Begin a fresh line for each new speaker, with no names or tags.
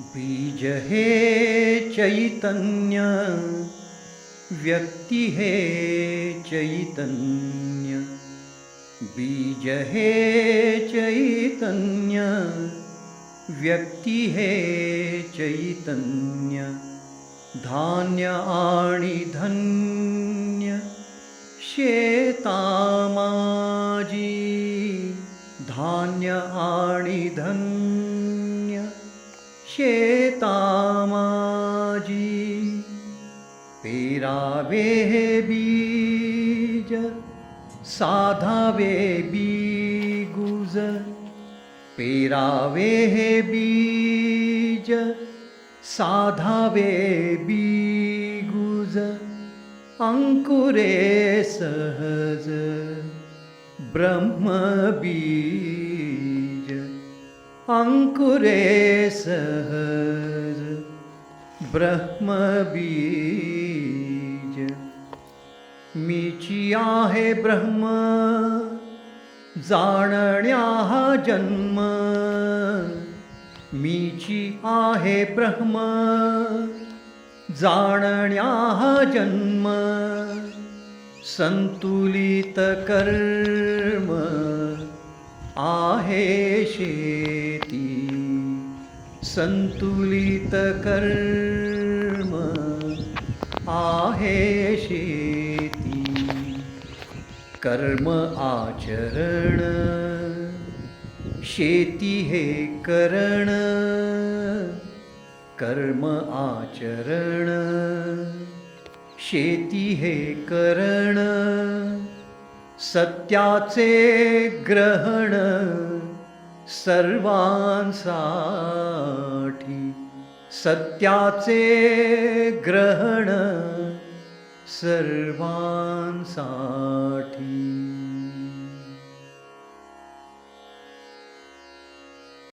बीज हे चैतन्य व्यक्ती हे चैतन्य। बीज हे चैतन्य व्यक्ती हे चैतन्य। धान्य आणि धन्य शेतामाजी धान्य आणि धन्य शेतामाजी पेरावे हे बीज साधावे बीगुज। पेरावे हे बीज साधावे बीगुज। अंकुरे सहज ब्रह्मबीज अंकुरे सहज ब्रह्मबीज। मीची आहे ब्रह्म जाणण्या हा जन्म। मीची आहे ब्रह्म जाणण्या हा जन्म। संतुलित कर्म। आहे शेती. संतुलित कर्म आहे शेती. कर्म आचरण शेती हे करण. कर्म आचरण शेती हे करण. सत्याचे ग्रहण सर्वांसाठी सत्याचे ग्रहण सर्वांसाठी